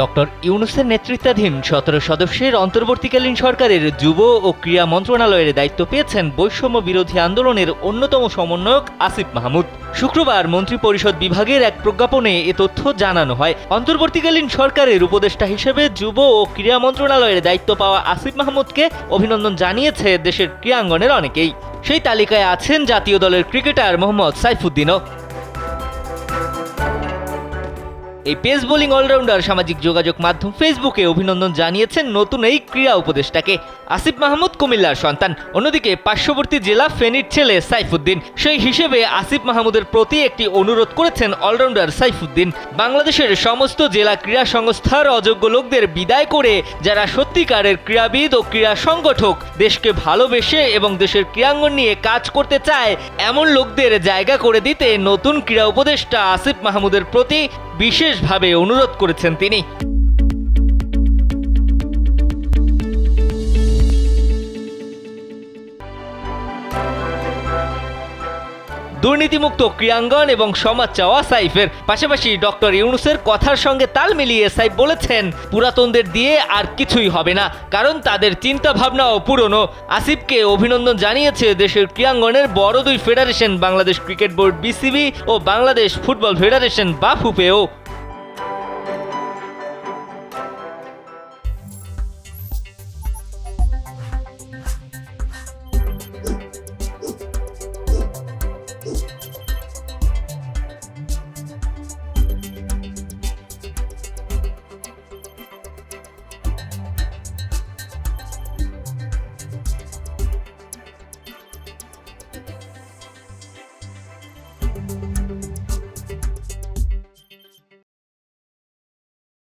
Doctor ইউনুসের নেতৃত্বাধীন সতেরো সদস্যের অন্তর্বর্তীকালীন সরকারের যুব ও ক্রীড়া মন্ত্রণালয়ের দায়িত্ব পেয়েছেন বৈষম্য বিরোধী আন্দোলনের অন্যতম সমন্বয়ক আসিফ মাহমুদ। শুক্রবার মন্ত্রিপরিষদ বিভাগের এক প্রজ্ঞাপনে এ তথ্য জানানো হয়। অন্তর্বর্তীকালীন সরকারের উপদেষ্টা হিসেবে যুব ও ক্রীড়া মন্ত্রণালয়ের দায়িত্ব পাওয়া আসিফ মাহমুদকে অভিনন্দন জানিয়েছে দেশের ক্রীড়াঙ্গনের অনেকেই। সেই তালিকায় আছেন জাতীয় দলের ক্রিকেটার মোহাম্মদ সাইফুদ্দিনও। এই পেস বোলিং অলরাউন্ডার, সামাজিক যোগাযোগ মাধ্যম ফেসবুকে অভিনন্দন জানিয়েছেন নতুন এই ক্রীড়া উপদেষ্টাকে। আসিফ মাহমুদ কুমিল্লার সন্তান, অন্যদিকে পার্শ্ববর্তী জেলা ফেনীর ছেলে সাইফুদ্দিন। সেই হিসেবে আসিফ মাহমুদের প্রতি একটি অনুরোধ করেছেন অলরাউন্ডার সাইফুদ্দিন। বাংলাদেশের সমস্ত জেলা ক্রীড়া সংস্থার অযোগ্য লোকদের বিদায় করে যারা সত্যিকারের ক্রীড়াবিদ ও ক্রীড়া সংগঠক, দেশকে ভালোবেসে এবং দেশের ক্রীড়াঙ্গন নিয়ে কাজ করতে চায়, এমন লোকদের জায়গা করে দিতে নতুন ক্রীড়া উপদেষ্টা আসিফ মাহমুদের প্রতি বিশেষভাবে অনুরোধ করেছেন তিনি। দুর্নীতিমুক্ত ক্রিয়াঙ্গন এবং সমাজ চাওয়া সাইফের পাশাপাশি ডক্টর ইউনুসের কথার সঙ্গে তাল মিলিয়ে সাইফ বলেছেন, পুরাতনদের দিয়ে আর কিছুই হবে না, কারণ তাদের চিন্তা ভাবনাও পুরনো। আসিফকে অভিনন্দন জানিয়েছে দেশের ক্রিয়াঙ্গনের বড় দুই federation, Bangladesh cricket board BCB ও বাংলাদেশ ফুটবল ফেডারেশন বাফুপেও